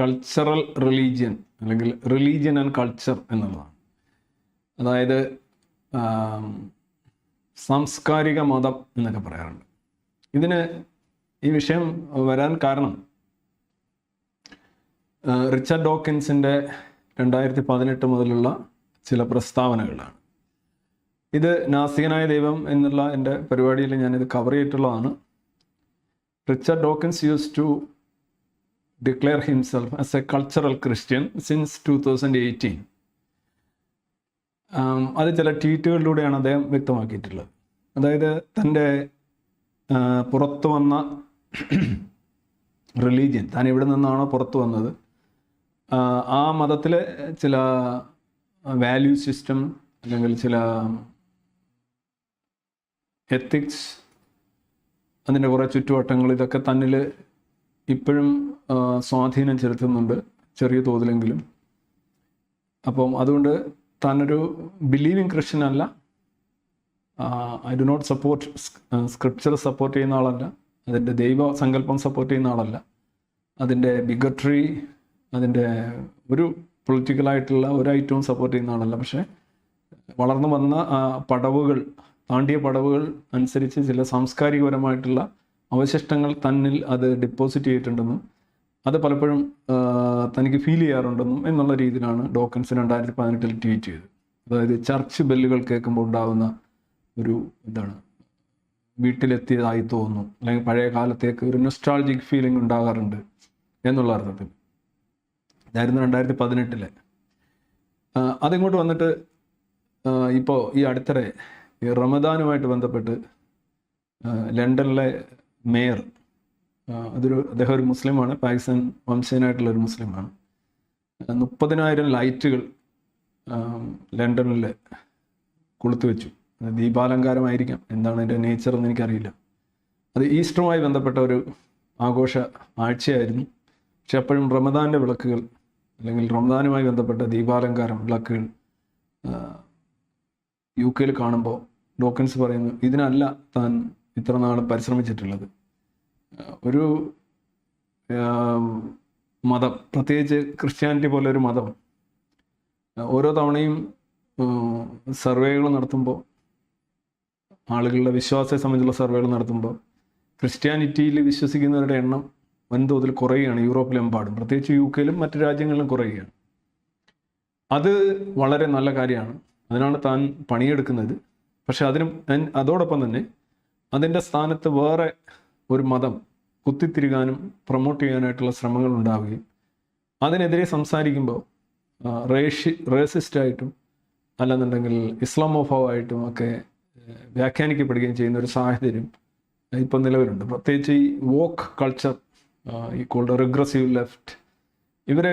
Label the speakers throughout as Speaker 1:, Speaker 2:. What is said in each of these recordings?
Speaker 1: Cultural religion അല്ലെങ്കിൽ religion and culture എന്നുള്ളതാണ്. അതായത് സാംസ്കാരിക മതം എന്നൊക്കെ പറയാറുണ്ട്. ഇതിന് ഈ വിഷയം വരാൻ കാരണം റിച്ചർഡ് ഡോക്കിൻസിന്റെ രണ്ടായിരത്തി പതിനെട്ട് മുതലുള്ള ചില പ്രസ്താവനകളാണ്. ഇത് നാസ്തികനായ ദൈവം എന്നുള്ള എന്റെ പരിപാടിയിൽ ഞാനിത് കവർ ചെയ്തിട്ടുള്ളതാണ്. Richard Dawkins use to himself as a cultural Christian since two thousand eighteen അത് ചില ട്വീറ്റുകളിലൂടെയാണ് അദ്ദേഹം വ്യക്തമാക്കിയിട്ടുള്ളത്. അതായത് തന്റെ പുറത്തു വന്ന റിലീജിയൻ താൻ എവിടെ നിന്നാണോ പുറത്തു വന്നത് ആ മതത്തിലെ ചില വാല്യൂ സിസ്റ്റം അല്ലെങ്കിൽ ചില എത്തിക്സ് അതിന്റെ കുറേ ചുറ്റുവട്ടങ്ങൾ ഇതൊക്കെ തന്നിൽ ഇപ്പോഴും സ്വാധീനം ചെലുത്തുന്നുണ്ട് ചെറിയ തോതിലെങ്കിലും. അപ്പം അതുകൊണ്ട് താനൊരു ബിലീവിങ് ക്രിസ്ത്യൻ അല്ല. I do not support scripture support ചെയ്യുന്ന ആളല്ല. അതിന്റെ ദൈവ സങ്കല്പം സപ്പോർട്ട് ചെയ്യുന്ന ആളല്ല. അതിന്റെ ബിഗട്രി അതിന്റെ ഒരു പൊളിറ്റിക്കലായിട്ടുള്ള ഒരു ഐറ്റവും സപ്പോർട്ട് ചെയ്യുന്ന ആളല്ല. പക്ഷേ വളർന്നു വന്ന പടവുകൾ താണ്ടിയ പടവുകൾ അനുസരിച്ച് ചില സാംസ്കാരികപരമായിട്ടുള്ള അവശിഷ്ടങ്ങൾ തന്നിൽ അത് ഡിപ്പോസിറ്റ് ചെയ്തിട്ടുണ്ടെന്നും അത് പലപ്പോഴും തനിക്ക് ഫീൽ ചെയ്യാറുണ്ടെന്നും എന്നുള്ള രീതിയിലാണ് ഡോക്കൻസ് രണ്ടായിരത്തി പതിനെട്ടിൽ ട്വീറ്റ് ചെയ്തത്. അതായത് ചർച്ച് ബെല്ലുകൾ കേൾക്കുമ്പോൾ ഉണ്ടാകുന്ന ഒരു ഇതാണ്. വീട്ടിലെത്തിയതായി തോന്നുന്നു. അല്ലെങ്കിൽ പഴയ കാലത്തേക്ക് ഒരു നൊസ്റ്റാൾജിക് ഫീലിംഗ് ഉണ്ടാകാറുണ്ട് എന്നുള്ള അർത്ഥത്തിൽ. ഇതായിരുന്നു രണ്ടായിരത്തി പതിനെട്ടിലെ അതിങ്ങോട്ട് വന്നിട്ട് ഇപ്പോൾ ഈ അടുത്തിടെ ഈ റമദാനുമായിട്ട് ബന്ധപ്പെട്ട് ലണ്ടനിലെ മേയർ. അതൊരു അദ്ദേഹം ഒരു മുസ്ലിമാണ് പാകിസ്ഥാൻ വംശീയനായിട്ടുള്ള ഒരു മുസ്ലിമാണ് മുപ്പതിനായിരം ലൈറ്റുകൾ ലണ്ടനിൽ കൊളുത്തു വെച്ചു. ദീപാലങ്കാരമായിരിക്കാം. എന്താണ് അതിന്റെ നേച്ചർ എന്ന് എനിക്കറിയില്ല. അത് ഈസ്റ്ററുമായി ബന്ധപ്പെട്ട ഒരു ആഘോഷ ആഴ്ചയായിരുന്നു. പക്ഷെ അപ്പോഴും റമദാന്റെ വിളക്കുകൾ അല്ലെങ്കിൽ റമദാനുമായി ബന്ധപ്പെട്ട ദീപാലങ്കാരം വിളക്കുകൾ യു കെയിൽ കാണുമ്പോൾ ഡോക്കൻസ് പറയുന്നു ഇതിനല്ല താൻ ഇത്ര പരിശ്രമിച്ചിട്ടുള്ളത്. ഒരു മതം പ്രത്യേകിച്ച് ക്രിസ്ത്യാനിറ്റി പോലെ ഒരു മതം. ഓരോ തവണയും സർവേകൾ നടത്തുമ്പോൾ ആളുകളുടെ വിശ്വാസത്തെ സംബന്ധിച്ചുള്ള സർവേകൾ നടത്തുമ്പോൾ ക്രിസ്ത്യാനിറ്റിയിൽ വിശ്വസിക്കുന്നവരുടെ എണ്ണം വൻതോതിൽ കുറയുകയാണ് യൂറോപ്പിലെമ്പാടും. പ്രത്യേകിച്ച് യു കെയിലും മറ്റു രാജ്യങ്ങളിലും കുറയുകയാണ്. അത് വളരെ നല്ല കാര്യമാണ്. അതിനാണ് താൻ പണിയെടുക്കുന്നത്. പക്ഷെ അതിന് അതോടൊപ്പം തന്നെ അതിന്റെ സ്ഥാനത്ത് വേറെ ഒരു മതം കുത്തിത്തിരുകാനും പ്രൊമോട്ട് ചെയ്യാനായിട്ടുള്ള ശ്രമങ്ങൾ ഉണ്ടാവുകയും അതിനെതിരെ സംസാരിക്കുമ്പോൾ റേഷി റേസിസ്റ്റായിട്ടും അല്ലെന്നുണ്ടെങ്കിൽ ഇസ്ലാമോഫോവായിട്ടും ഒക്കെ വ്യാഖ്യാനിക്കപ്പെടുകയും ചെയ്യുന്ന ഒരു സാഹചര്യം ഇപ്പം നിലവിലുണ്ട്. പ്രത്യേകിച്ച് ഈ വോക്ക് കൾച്ചർ ഈ കോൾഡ് റിഗ്രസീവ് ലെഫ്റ്റ് ഇവർ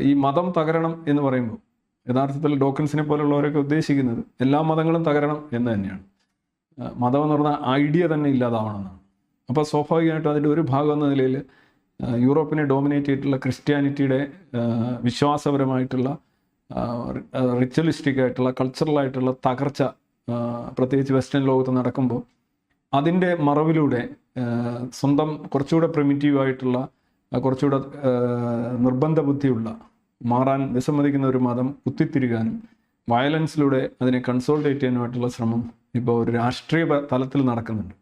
Speaker 1: ഈ മതം തകരണം എന്ന് പറയുമ്പോൾ യഥാർത്ഥത്തിൽ ഡോക്കൻസിനെ പോലുള്ളവരൊക്കെ ഉദ്ദേശിക്കുന്നത് എല്ലാ മതങ്ങളും തകരണം എന്ന് തന്നെയാണ്. മതം എന്ന് പറഞ്ഞാൽ ഐഡിയ തന്നെ ഇല്ലാതാവണമെന്നാണ്. അപ്പോൾ സ്വാഭാവികമായിട്ടും അതിന്റെ ഒരു ഭാഗം എന്ന നിലയിൽ യൂറോപ്പിനെ ഡോമിനേറ്റ് ചെയ്തിട്ടുള്ള ക്രിസ്ത്യാനിറ്റിയുടെ വിശ്വാസപരമായിട്ടുള്ള റിച്വലിസ്റ്റിക് ആയിട്ടുള്ള കൾച്ചറലായിട്ടുള്ള തകർച്ച പ്രത്യേകിച്ച് വെസ്റ്റേൺ ലോകത്ത് നടക്കുമ്പോൾ അതിന്റെ മറവിലൂടെ സ്വന്തം കുറച്ചുകൂടെ പ്രിമിറ്റീവായിട്ടുള്ള കുറച്ചുകൂടെ നിർബന്ധ ബുദ്ധിയുള്ള മാറാൻ വിസമ്മതിക്കുന്ന ഒരു മതം കുത്തിത്തിരുകാനും വയലൻസിലൂടെ അതിനെ കൺസോൾട്ടേറ്റ് ചെയ്യാനുമായിട്ടുള്ള ശ്രമം ഇപ്പോൾ ഒരു രാഷ്ട്രീയ തലത്തിൽ നടക്കുന്നുണ്ട്.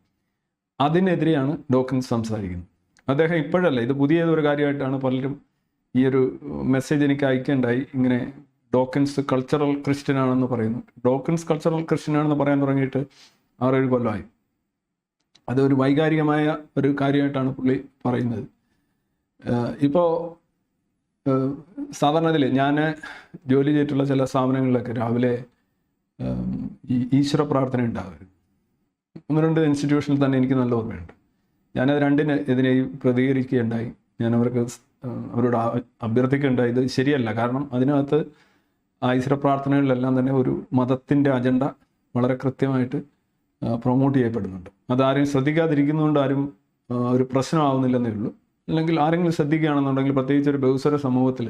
Speaker 1: അതിനെതിരെയാണ് ഡോക്കിൻസ് സംസാരിക്കുന്നത്. അദ്ദേഹം ഇപ്പോഴല്ല ഇത് പുതിയ ഒരു കാര്യമായിട്ടാണ് പലരും ഈ ഒരു മെസ്സേജ് എനിക്ക് അയക്കേണ്ടായി. ഇങ്ങനെ ഡോക്കിൻസ് കൾച്ചറൽ ക്രിസ്ത്യൻ ആണെന്ന് പറയുന്നു. ഡോക്കിൻസ് കൾച്ചറൽ ക്രിസ്ത്യൻ ആണെന്ന് പറയാൻ തുടങ്ങിയിട്ട് ആറേഴ് കൊല്ലമായി അതൊരു വൈകാരികമായ ഒരു കാര്യമായിട്ടാണ് പുള്ളി പറയുന്നത്. ഇപ്പോൾ സാധാരണ ഇതിൽ ഞാൻ ജോലി ചെയ്തിട്ടുള്ള ചില സ്ഥാപനങ്ങളിലൊക്കെ രാവിലെ ഈ ഈശ്വര പ്രാർത്ഥന ഉണ്ടാവരുത് ഒന്ന് രണ്ട് ഇൻസ്റ്റിറ്റ്യൂഷനിൽ തന്നെ എനിക്ക് നല്ല ഓർമ്മയുണ്ട്. ഞാനത് രണ്ടിന് ഇതിനെ പ്രതികരിക്കുകയുണ്ടായി. ഞാൻ അവർക്ക് അവരോട് അഭ്യർത്ഥിക്കുകയുണ്ടായി. ഇത് ശരിയല്ല. കാരണം അതിനകത്ത് ആ ഈശ്വര പ്രാർത്ഥനകളിലെല്ലാം തന്നെ ഒരു മതത്തിന്റെ അജണ്ട വളരെ കൃത്യമായിട്ട് പ്രൊമോട്ട് ചെയ്യപ്പെടുന്നുണ്ട്. അതാരും ശ്രദ്ധിക്കാതിരിക്കുന്നതുകൊണ്ട് ആരും ഒരു പ്രശ്നമാവുന്നില്ലെന്നേ ഉള്ളൂ. അല്ലെങ്കിൽ ആരെങ്കിലും ശ്രദ്ധിക്കുകയാണെന്നുണ്ടെങ്കിൽ പ്രത്യേകിച്ച് ഒരു ബഹുസ്വര സമൂഹത്തിൽ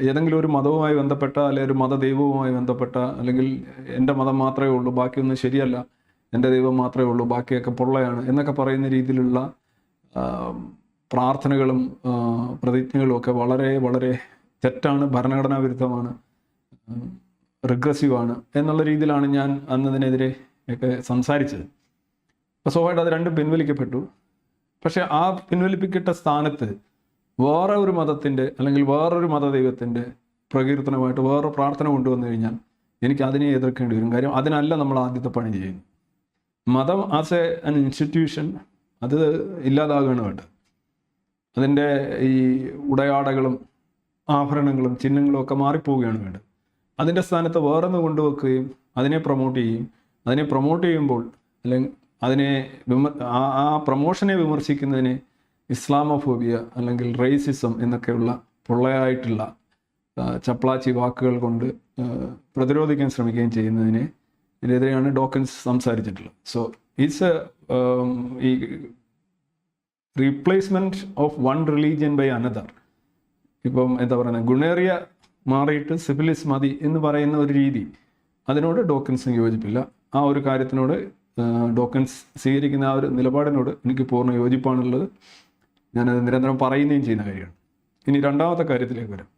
Speaker 1: ഏതെങ്കിലും ഒരു മതവുമായി ബന്ധപ്പെട്ട അല്ലെങ്കിൽ ഒരു മതദൈവവുമായി ബന്ധപ്പെട്ട അല്ലെങ്കിൽ എന്റെ മതം മാത്രമേ ഉള്ളൂ ബാക്കിയൊന്നും ശരിയല്ല എന്റെ ദൈവം മാത്രമേ ഉള്ളൂ ബാക്കിയൊക്കെ പൊള്ളയാണ് എന്നൊക്കെ പറയുന്ന രീതിയിലുള്ള പ്രാർത്ഥനകളും പ്രതിജ്ഞകളും ഒക്കെ വളരെ വളരെ തെറ്റാണ് ഭരണഘടനാ വിരുദ്ധമാണ് റിഗ്രസീവാണ് എന്നുള്ള രീതിയിലാണ് ഞാൻ അന്നതിനെതിരെ ഒക്കെ സംസാരിച്ചത്. അപ്പോൾ സ്വാഭാവികമായിട്ട് അത് രണ്ടും പിൻവലിക്കപ്പെട്ടു. പക്ഷെ ആ പിൻവലിപ്പിക്കട്ട സ്ഥാനത്ത് വേറെ ഒരു മതത്തിന്റെ അല്ലെങ്കിൽ വേറൊരു മതദൈവത്തിന്റെ പ്രകീർത്തനമായിട്ട് വേറെ പ്രാർത്ഥന കൊണ്ടുവന്നു കഴിഞ്ഞാൽ എനിക്ക് അതിനെ എതിർക്കേണ്ടി വരും. കാര്യം അതിനല്ല നമ്മൾ ആദ്യത്തെ പണി ചെയ്യുന്നത്. മതം ആസ് എ അൻ ഇൻസ്റ്റിറ്റ്യൂഷൻ അത് ഇല്ലാതാകുകയാണ് വേണ്ടത്. അതിന്റെ ഈ ഉടയാടകളും ആഭരണങ്ങളും ചിഹ്നങ്ങളും ഒക്കെ മാറിപ്പോവുകയാണ് വേണ്ടത്. അതിന്റെ സ്ഥാനത്ത് വേറൊന്ന് കൊണ്ടുവെക്കുകയും അതിനെ പ്രൊമോട്ട് ചെയ്യുകയും അതിനെ പ്രൊമോട്ട് ചെയ്യുമ്പോൾ അല്ലെങ്കിൽ അതിനെ വിമർ ആ പ്രൊമോഷനെ വിമർശിക്കുന്നതിനെ ഇസ്ലാമോഫോബിയ അല്ലെങ്കിൽ റേസിസം എന്നൊക്കെയുള്ള പൊള്ളയായിട്ടുള്ള ചപ്ലാച്ചി വാക്കുകൾ കൊണ്ട് പ്രതിരോധിക്കാൻ ശ്രമിക്കുകയും ചെയ്യുന്നതിനെ ഇതിനെതിരെയാണ് ഡോക്കൻസ് സംസാരിച്ചിട്ടുള്ളത്. സോ ഇറ്റ്സ് എ ഈ replacement of one religion by another ഇപ്പം എന്താ പറയുന്നത് ഗുണേറിയ മാറിയിട്ട് സിഫിലിസ് മതി എന്ന് പറയുന്ന ഒരു രീതി. അതിനോട് ഡോക്കൻസിന് യോജിപ്പില്ല. ആ ഒരു കാര്യത്തിനോട് ഡോക്കൻസ് സ്വീകരിക്കുന്ന ആ ഒരു നിലപാടിനോട് എനിക്ക് പൂർണ യോജിപ്പാണുള്ളത്. ഞാനത് നിരന്തരം പറയുകയും ചെയ്യുന്ന കാര്യമാണ്. ഇനി രണ്ടാമത്തെ കാര്യത്തിലേക്ക് വരാം.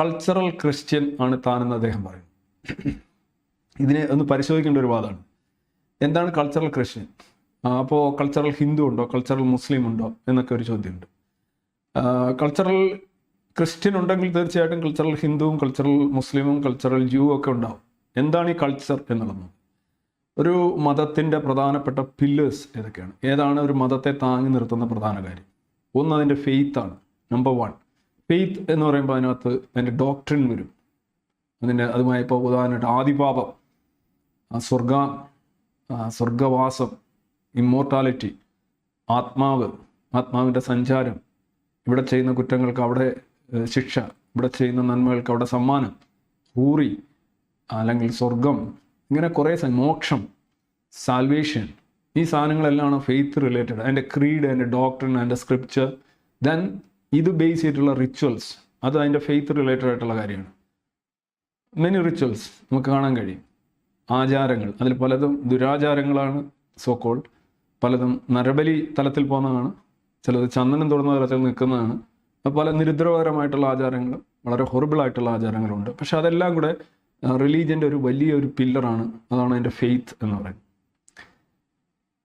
Speaker 1: കൾച്ചറൽ ക്രിസ്ത്യൻ ആണ് താനെന്ന് അദ്ദേഹം പറയുന്നു. ഇതിനെ ഒന്ന് പരിശോധിക്കേണ്ട ഒരു വാദമാണ്. എന്താണ് കൾച്ചറൽ ക്രിസ്ത്യൻ അപ്പോൾ കൾച്ചറൽ ഹിന്ദു ഉണ്ടോ? കൾച്ചറൽ മുസ്ലിം ഉണ്ടോ? എന്നൊക്കെ ഒരു ചോദ്യമുണ്ട്. കൾച്ചറൽ ക്രിസ്ത്യൻ ഉണ്ടെങ്കിൽ തീർച്ചയായിട്ടും കൾച്ചറൽ ഹിന്ദുവും കൾച്ചറൽ മുസ്ലിമും കൾച്ചറൽ ജൂ ഒക്കെ ഉണ്ടാവും. എന്താണ് ഈ കൾച്ചർ എന്നുള്ളത്? ഒരു മതത്തിന്റെ പ്രധാനപ്പെട്ട പില്ലേഴ്സ് ഏതൊക്കെയാണ്? ഏതാണ് ഒരു മതത്തെ താങ്ങി നിർത്തുന്ന പ്രധാന കാര്യം? ഒന്ന് അതിന്റെ ഫെയ്ത്താണ് നമ്പർ വൺ ഫെയ്ത്ത് എന്ന് പറയുമ്പോൾ അതിനകത്ത് അതിന്റെ ഡോക്ടറിൻ വരും. അതിന്റെ അതുമായി ഇപ്പോൾ ഉദാഹരണമായിട്ട് ആദിപാപം സ്വർഗ സ്വർഗവാസം ഇമ്മോർട്ടാലിറ്റി ആത്മാവ് ആത്മാവിന്റെ സഞ്ചാരം ഇവിടെ ചെയ്യുന്ന കുറ്റങ്ങൾക്ക് അവിടെ ശിക്ഷ ഇവിടെ ചെയ്യുന്ന നന്മകൾക്ക് അവിടെ സമ്മാനം ഹൂറി അല്ലെങ്കിൽ സ്വർഗം ഇങ്ങനെ കുറേ മോക്ഷം സാൽവേഷൻ ഈ സാധനങ്ങളെല്ലാം ഫെയ്ത്ത് റിലേറ്റഡ് അതിന്റെ ക്രീഡ് അതിന്റെ ഡോക്ടറിൻ അതിന്റെ സ്ക്രിപ്ചർ ദെൻ ഇത് ബേസ് ചെയ്തിട്ടുള്ള റിച്വൽസ് അത് അതിന്റെ ഫെയ്ത്ത് റിലേറ്റഡ് ആയിട്ടുള്ള കാര്യമാണ്. മെനി റിച്വൽസ് നമുക്ക് കാണാൻ കഴിയും. ആചാരങ്ങൾ. അതിൽ പലതും ദുരാചാരങ്ങളാണ് സോ കോൾഡ് പലതും നരബലി തലത്തിൽ പോകുന്നതാണ്. ചിലത് ചന്ദനം തൊടുന്ന തലത്തിൽ നിൽക്കുന്നതാണ്. പല നിരുദ്രപരമായിട്ടുള്ള ആചാരങ്ങളും വളരെ ഹൊറിബിൾ ആയിട്ടുള്ള ആചാരങ്ങളുണ്ട്. പക്ഷെ അതെല്ലാം കൂടെ റിലീജിയന്റെ ഒരു വലിയ ഒരു പില്ലറാണ്. അതാണ് അതിന്റെ ഫെയ്ത്ത് എന്ന് പറയുന്നത്.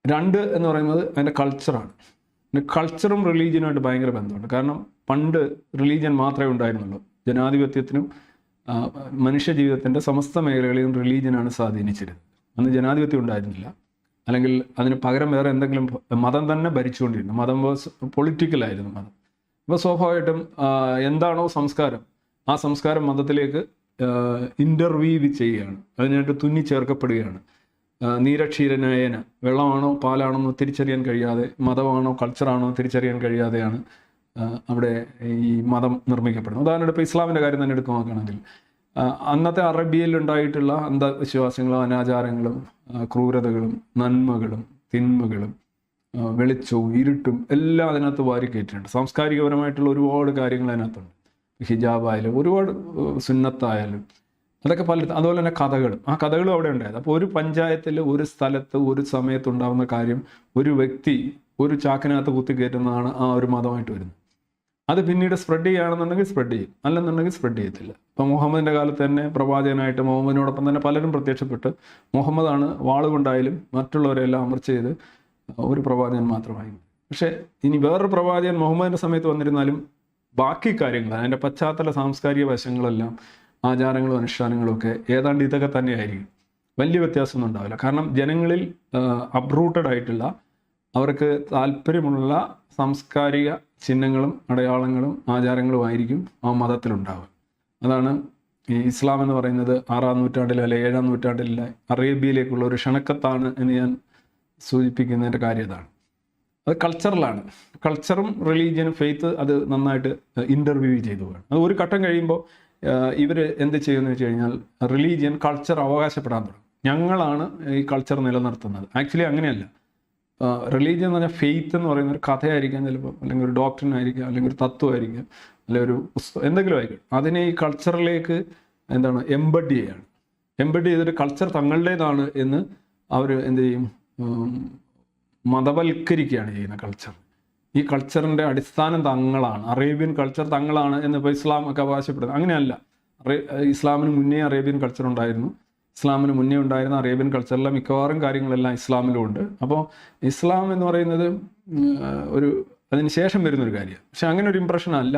Speaker 1: രണ്ട് എന്ന് പറയുന്നത് അതിന്റെ കൾച്ചറാണ് പിന്നെ കൾച്ചറും റിലീജിയനുമായിട്ട് ഭയങ്കര ബന്ധമുണ്ട്. കാരണം പണ്ട് റിലീജിയൻ മാത്രമേ ഉണ്ടായിരുന്നുള്ളൂ. ജനാധിപത്യത്തിനും മനുഷ്യ ജീവിതത്തിന്റെ സമസ്ത മേഖലകളിലും റിലീജിയനാണ് സ്വാധീനിച്ചിരുന്നത്. അന്ന് ജനാധിപത്യം ഉണ്ടായിരുന്നില്ല. അല്ലെങ്കിൽ അതിന് പകരം വേറെ എന്തെങ്കിലും മതം തന്നെ ഭരിച്ചുകൊണ്ടിരുന്നു. മതം പൊളിറ്റിക്കലായിരുന്നു മതം. അപ്പോൾ സ്വാഭാവികമായിട്ടും എന്താണോ സംസ്കാരം ആ സംസ്കാരം മതത്തിലേക്ക് ഇന്റർവീവ് ചെയ്യുകയാണ്. അതിനായിട്ട് തുന്നി ചേർക്കപ്പെടുകയാണ്. നീരക്ഷീരനായന. വെള്ളമാണോ പാലാണോ എന്ന് തിരിച്ചറിയാൻ കഴിയാതെ മതമാണോ കൾച്ചറാണോ തിരിച്ചറിയാൻ കഴിയാതെയാണ് അവിടെ ഈ മതം നിർമ്മിക്കപ്പെടുന്നത്. ഉദാഹരണം ഇപ്പോൾ ഇസ്ലാമിന്റെ കാര്യം തന്നെ എടുത്തു നോക്കുകയാണെങ്കിൽ അന്നത്തെ അറബിയയിൽ ഉണ്ടായിട്ടുള്ള അന്ധവിശ്വാസങ്ങളും അനാചാരങ്ങളും ക്രൂരതകളും നന്മകളും തിന്മകളും വെളിച്ചവും ഇരുട്ടും എല്ലാം അതിനകത്ത് വാരിക്കയറ്റിട്ടുണ്ട് സാംസ്കാരികപരമായിട്ടുള്ള ഒരുപാട് കാര്യങ്ങൾ അതിനകത്തുണ്ട്. ഹിജാബായാലും ഒരുപാട് സുന്നത്തായാലും അതൊക്കെ പല അതുപോലെ തന്നെ കഥകളും. ആ കഥകളും അവിടെ ഉണ്ടായത് അപ്പോൾ ഒരു പഞ്ചായത്തിൽ ഒരു സ്ഥലത്ത് ഒരു സമയത്ത് ഉണ്ടാകുന്ന കാര്യം ഒരു വ്യക്തി ഒരു ചാക്കിനകത്ത് കുത്തിക്കയറ്റുന്നതാണ് ആ ഒരു മതമായിട്ട് വരുന്നത്. അത് പിന്നീട് സ്പ്രെഡ് ചെയ്യുകയാണെന്നുണ്ടെങ്കിൽ സ്പ്രെഡ് ചെയ്യും. അല്ലെന്നുണ്ടെങ്കിൽ സ്പ്രെഡ് ചെയ്യത്തില്ല. ഇപ്പം മുഹമ്മദിന്റെ കാലത്ത് തന്നെ പ്രവാചകനായിട്ട് മുഹമ്മദിനോടൊപ്പം തന്നെ പലരും പ്രത്യക്ഷപ്പെട്ട്. മുഹമ്മദാണ് വാളുകൊണ്ടായാലും മറ്റുള്ളവരെല്ലാം അമർച്ച ചെയ്ത് ഒരു പ്രവാചകൻ മാത്രമായി. പക്ഷേ ഇനി വേറൊരു പ്രവാചകൻ മുഹമ്മദിന്റെ സമയത്ത് വന്നിരുന്നാലും ബാക്കി കാര്യങ്ങൾ അതിന്റെ പശ്ചാത്തല സാംസ്കാരിക വശങ്ങളെല്ലാം ആചാരങ്ങളും അനുഷ്ഠാനങ്ങളും ഒക്കെ ഏതാണ്ട് ഇതൊക്കെ തന്നെയായിരിക്കും. വലിയ വ്യത്യാസമൊന്നും ഉണ്ടാവില്ല. കാരണം ജനങ്ങളിൽ അപ്രൂട്ടഡ് ആയിട്ടുള്ള അവർക്ക് താല്പര്യമുള്ള സാംസ്കാരിക ചിഹ്നങ്ങളും അടയാളങ്ങളും ആചാരങ്ങളും ആയിരിക്കും ആ മതത്തിലുണ്ടാവുക. അതാണ് ഈ ഇസ്ലാം എന്ന് പറയുന്നത് ആറാം നൂറ്റാണ്ടിൽ അല്ലെ ഏഴാം നൂറ്റാണ്ടിലെ അറേബ്യയിലേക്കുള്ള ഒരു ക്ഷണക്കത്താണ് എന്ന് ഞാൻ സൂചിപ്പിക്കുന്നതിന്റെ കാര്യം ഇതാണ്. അത് കൾച്ചറലാണ് കൾച്ചറും റിലീജിയനും ഫെയ്ത്ത് അത് നന്നായിട്ട് ഇന്റർവ്യൂ ചെയ്തു പോകണം അത് ഒരു ഘട്ടം കഴിയുമ്പോൾ ഇവർ എന്ത് ചെയ്യുമെന്ന് വെച്ച് കഴിഞ്ഞാൽ റിലീജിയൻ കൾച്ചർ അവകാശപ്പെടാൻ തുടങ്ങും. ഞങ്ങളാണ് ഈ കൾച്ചർ നിലനിർത്തുന്നത്. ആക്ച്വലി അങ്ങനെയല്ല. റിലീജിയൻ എന്ന് പറഞ്ഞാൽ ഫെയ്ത്ത് എന്ന് പറയുന്ന ഒരു കഥയായിരിക്കാം ചിലപ്പോൾ അല്ലെങ്കിൽ ഒരു ഡോക്ടറിൻ ആയിരിക്കാം അല്ലെങ്കിൽ ഒരു തത്വമായിരിക്കാം അല്ലെങ്കിൽ ഒരു എന്തെങ്കിലും ആയിരിക്കും അതിനെ ഈ കൾച്ചറിലേക്ക് എന്താണ് എംബഡ് ചെയ്യാണ്. എംബഡ് ചെയ്തിട്ട് കൾച്ചർ തങ്ങളുടേതാണ് എന്ന് അവർ എന്ത് ചെയ്യും? മതവൽക്കരിക്കുകയാണ് ചെയ്യുന്ന കൾച്ചർ ഈ കൾച്ചറിന്റെ അടിസ്ഥാനം തങ്ങളാണ്. അറേബ്യൻ കൾച്ചർ തങ്ങളാണ് എന്നിപ്പോൾ ഇസ്ലാം ഒക്കെ അവകാശപ്പെടുന്നത് അങ്ങനെയല്ല. ഇസ്ലാമിന് മുന്നേ അറേബ്യൻ കൾച്ചർ ഉണ്ടായിരുന്നു. ഇസ്ലാമിന് മുന്നേ ഉണ്ടായിരുന്ന അറേബ്യൻ കൾച്ചറിലെ മിക്കവാറും കാര്യങ്ങളെല്ലാം ഇസ്ലാമിലും ഉണ്ട് അപ്പോൾ ഇസ്ലാം എന്ന് പറയുന്നത് ഒരു അതിന് ശേഷം വരുന്നൊരു കാര്യമാണ് പക്ഷെ അങ്ങനെ ഒരു ഇമ്പ്രഷൻ അല്ല.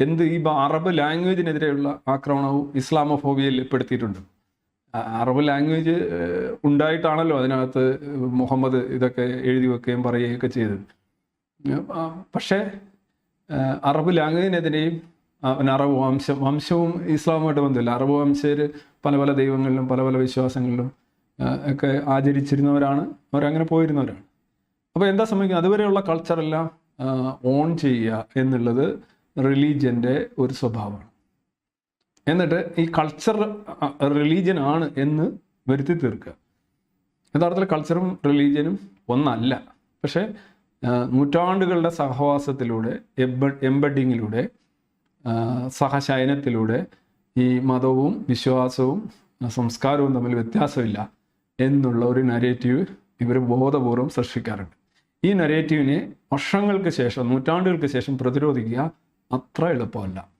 Speaker 1: എന്ത് ഈ അറബ് ലാംഗ്വേജിനെതിരെയുള്ള ആക്രമണവും ഇസ്ലാമോഫോബിയയിൽ പെടുത്തിയിട്ടുണ്ട് അറബ് ലാംഗ്വേജ് ഉണ്ടായിട്ടാണല്ലോ അതിനകത്ത് മുഹമ്മദ് ഇതൊക്കെ എഴുതി വെക്കുകയും പറയുകയൊക്കെ ചെയ്തത്. പക്ഷേ അറബ് ലാംഗ്വേജിനെതിരെയും പിന്നെ അറബ് വംശം വംശവും ഇസ്ലാമുമായിട്ട് ബന്ധമില്ല. അറബ് വംശജർ പല പല ദൈവങ്ങളിലും പല പല വിശ്വാസങ്ങളിലും ഒക്കെ ആചരിച്ചിരുന്നവരാണ്. അവരങ്ങനെ പോയിരുന്നവരാണ്. അപ്പോൾ എന്താ സംഭവിക്കുന്നത്? അതുവരെയുള്ള കൾച്ചറെല്ലാം ഓൺ ചെയ്യുക എന്നുള്ളത് റിലീജിയന്റെ ഒരു സ്വഭാവമാണ്. എന്നിട്ട് ഈ കൾച്ചർ റിലീജിയൻ ആണ് എന്ന് വരുത്തി തീർക്കുക. യഥാർത്ഥത്തിൽ കൾച്ചറും റിലീജിയനും ഒന്നല്ല. പക്ഷേ നൂറ്റാണ്ടുകളുടെ സഹവാസത്തിലൂടെ എബ എംബഡിങ്ങിലൂടെ സഹശയനത്തിലൂടെ ഈ മതവും വിശ്വാസവും സംസ്കാരവും തമ്മിൽ വ്യത്യാസമില്ല എന്നുള്ള ഒരു നരേറ്റീവ് ഇവർ ബോധപൂർവം സൃഷ്ടിക്കാറുണ്ട്. ഈ നരേറ്റീവിനെ വർഷങ്ങൾക്ക് ശേഷം നൂറ്റാണ്ടുകൾക്ക് ശേഷം പ്രതിരോധിക്കുക അത്ര എളുപ്പമല്ല.